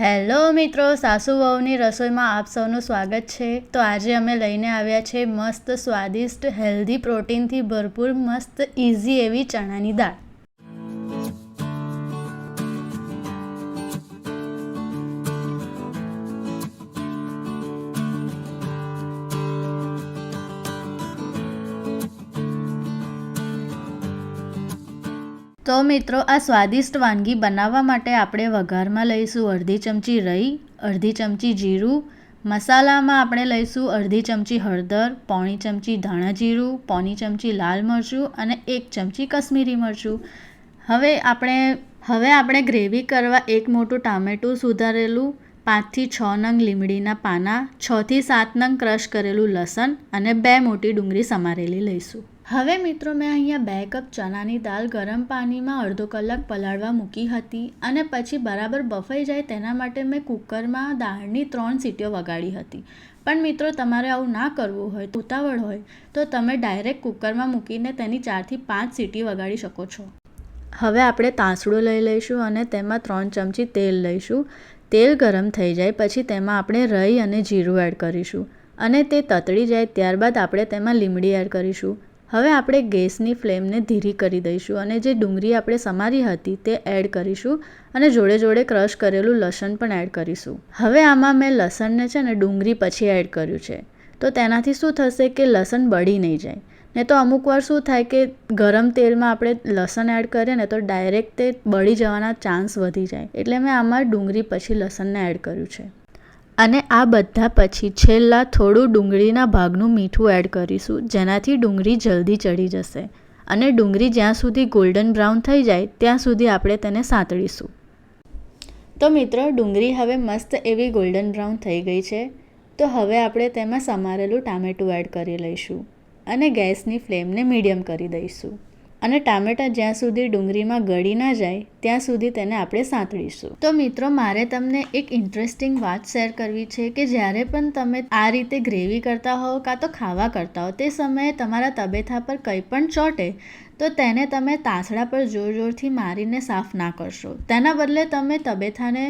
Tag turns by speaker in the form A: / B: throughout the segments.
A: Hello મિત્રો, સાસુ વહુની રસોઈમાં આપ સૌનું સ્વાગત છે. તો આજે અમે લઈને આવ્યા છે મસ્ત સ્વાદિષ્ટ, હેલ્ધી પ્રોટીનથી ભરપૂર, મસ્ત ઇઝી એવી ચણાની દાળ. તો મિત્રો, આ સ્વાદિષ્ટ વાનગી બનાવવા માટે આપણે વઘારમાં લઈશું અડધી ચમચી રઈ અડધી ચમચી જીરું, મસાલામાં આપણે લઈશું અડધી ચમચી હળદર, પોણી ચમચી ધાણા જીરું, પોણી ચમચી લાલ મરચું અને એક ચમચી કશ્મીરી મરચું. હવે આપણે હવે આપણે ગ્રેવી કરવા એક મોટું ટામેટું સુધારેલું, પાંચથી છ નંગ લીમડીના પાના, છથી સાત નંગ ક્રશ કરેલું લસણ અને બે મોટી ડુંગળી સમારેલી લઈશું. હવે મિત્રો મેં અહીંયા બે કપ ચણાની દાળ ગરમ પાણીમાં અડધો કલાક પલાળવા મૂકી હતી અને પછી બરાબર બફાઈ જાય તેના માટે મેં કુકરમાં દાળની ત્રણ સીટીઓ વગાડી હતી. પણ મિત્રો તમારે આવું ના કરવું હોય, ઉતાવળ હોય, તો તમે ડાયરેક્ટ કુકરમાં મૂકીને તેની ચારથી પાંચ સીટી વગાડી શકો છો. હવે આપણે તાંસડું લઈ લઈશું અને તેમાં ત્રણ ચમચી તેલ લઈશું. તેલ ગરમ થઈ જાય પછી તેમાં આપણે રઈ અને જીરું એડ કરીશું અને તે તતડી જાય ત્યારબાદ આપણે તેમાં લીમડી એડ કરીશું. હવે આપણે ગેસની ફ્લેમને ધીરી કરી દઈશું અને જે ડુંગળી આપણે સમારી હતી તે એડ કરીશું અને જોડે જોડે ક્રશ કરેલું લસણ પણ એડ કરીશું. હવે આમાં મેં લસણને છે ને ડુંગળી પછી એડ કર્યું છે. તો તેનાથી શું થશે કે લસણ બળી નહીં જાય. ને તો અમુક વાર શું થાય કે ગરમ તેલમાં આપણે લસણ એડ કરીએ ને તો ડાયરેક્ટ તે બળી જવાના ચાન્સ વધી જાય. એટલે મેં આમાં ડુંગળી પછી લસણને એડ કર્યું છે. અને આ બધા પછી છેલ્લા થોડું ડુંગળીના ભાગનું મીઠું એડ કરીશું, જેનાથી ડુંગળી જલ્દી ચડી જશે. અને ડુંગળી જ્યાં સુધી ગોલ્ડન બ્રાઉન થઈ જાય, ત્યાં સુધી આપણે તેને સાંતળીશું. તો મિત્રો, ડુંગળી હવે મસ્ત એવી ગોલ્ડન બ્રાઉન થઈ ગઈ છે. તો હવે આપણે તેમાં સમારેલું ટામેટું એડ કરી લઈશું અને ગેસની ફ્લેમને મીડિયમ કરી દઈશું. અને ટામેટાં જ્યાં સુધી ડુંગળીમાં ગળી ના જાય, ત્યાં સુધી તેને આપણે સાંતળીશું. તો મિત્રો, મારે તમને એક ઇન્ટરેસ્ટિંગ વાત શેર કરવી છે કે જ્યારે પણ તમે આ રીતે ગ્રેવી કરતા હોવ કાં તો ખાવા કરતા હો તે સમયે તમારા તબેથા પર કંઈ પણ ચોટે, તો તેને તમે તાસડા પર જોર જોરથી મારીને સાફ ના કરશો. તેના બદલે તમે તબેથાને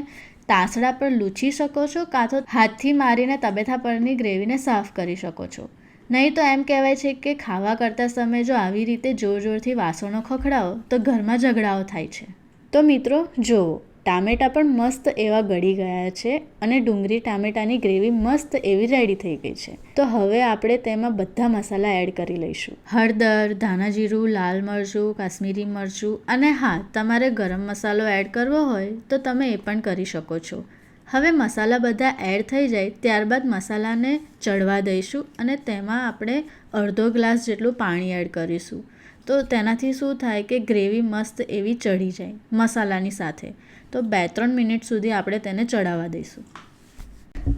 A: તાસડા પર લૂછી શકો છો, કાં તો હાથથી મારીને તબેથા પરની ગ્રેવીને સાફ કરી શકો છો. નહીં તો એમ કહેવાય છે કે ખાવા કરતા સમયે જો આવી રીતે જોર જોરથી વાસણો ખખડાવો, તો ઘરમાં ઝઘડાઓ થાય છે. તો મિત્રો, જુઓ, ટામેટાં પણ મસ્ત એવા ગળી ગયા છે અને ડુંગળી ટામેટાની ગ્રેવી મસ્ત એવી રેડી થઈ ગઈ છે. તો હવે આપણે તેમાં બધા મસાલા એડ કરી લઈશું. હળદર, ધાણા જીરું, લાલ મરચું, કાશ્મીરી મરચું અને હા, તમારે ગરમ મસાલો એડ કરવો હોય તો તમે એ પણ કરી શકો છો. હવે મસાલા બધા એડ થઈ જાય, ત્યારબાદ મસાલાને ચડવા દઈશું અને તેમાં આપણે અડધો ગ્લાસ જેટલું પાણી એડ કરીશું. તો તેનાથી શું થાય કે ગ્રેવી મસ્ત એવી ચડી જાય મસાલાની સાથે. તો બે ત્રણ મિનિટ સુધી આપણે તેને ચડાવવા દઈશું.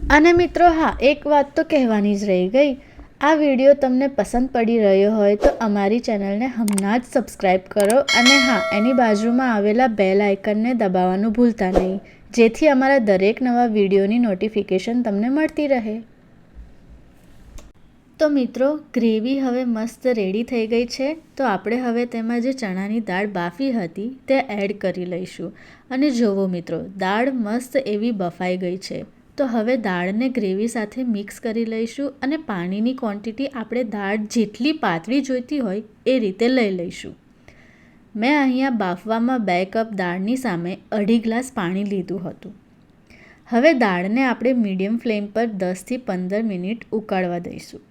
A: અને મિત્રો, હા, એક વાત તો કહેવાની જ રહી ગઈ. આ વીડિયો તમને પસંદ પડી રહ્યો હોય તો અમારી ચેનલને હમણાં જ સબસ્ક્રાઈબ કરો અને હા, એની બાજુમાં આવેલા બેલ આઇકનને દબાવવાનું ભૂલતા નહીં. જેથી અમારા દરેક નવા વિડીયોની નોટિફિકેશન તમને મળતી રહે. તો મિત્રો, ગ્રેવી હવે મસ્ત રેડી થઈ ગઈ છે. તો આપણે હવે તેમાં જે ચણાની દાળ બાફી હતી, તે એડ કરી લઈશું. અને જુઓ મિત્રો, દાળ મસ્ત એવી બફાઈ ગઈ છે. તો હવે દાળને ગ્રેવી સાથે મિક્સ કરી લઈશું અને પાણીની ક્વોન્ટિટી આપણે દાળ જેટલી પાતળી જોઈતી હોય, એ રીતે લઈ લઈશું. મેં અહીંયા બાફવામાં બે કપ દાળની સામે અઢી ગ્લાસ પાણી લીધું હતું. હવે દાળને આપણે મીડિયમ ફ્લેમ પર દસથી પંદર મિનિટ ઉકાળવા દઈશું.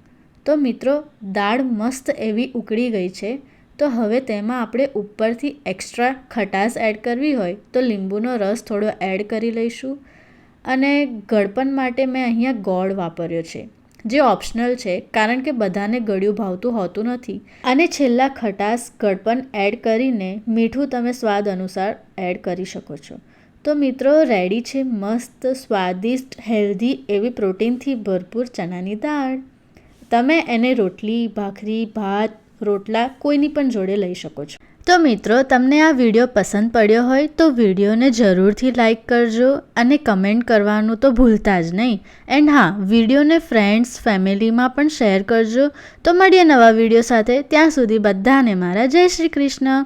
A: તો મિત્રો, દાળ મસ્ત એવી ઉકળી ગઈ છે, તો હવે તેમાં આપણે ઉપરથી એક્સ્ટ્રા ખટાશ એડ કરવી હોય તો લીંબુનો રસ થોડો એડ કરી લઈશું. અને ગળપણ માટે મેં અહીંયા ગોળ વાપર્યો છે. જે ઓપ્શનલ છે, કારણ કે બધાને ગળ્યું ભાવતું હોતું નથી. અને છેલ્લા ખટાશ ગળપણ એડ કરીને મીઠું તમે સ્વાદ અનુસાર એડ કરી શકો છો. તો મિત્રો રેડી છે મસ્ત, સ્વાદિષ્ટ હેલ્ધી એવી પ્રોટીનથી ભરપૂર ચણાની દાળ. તમે એને રોટલી, ભાખરી, ભાત, રોટલા કોઈની પણ જોડે લઈ શકો છો. તો મિત્રો, તમને આ વીડિયો પસંદ પડ્યો હોય તો વિડીયોને જરૂરથી લાઇક કરજો અને કમેન્ટ કરવાનું તો ભૂલતા જ નહીં. એન્ડ હા, વિડીયોને ફ્રેન્ડ્સ, ફેમિલીમાં પણ શેર કરજો. તો મળીએ નવા વીડિયો સાથે. ત્યાં સુધી બધાને મારા જય શ્રી કૃષ્ણ.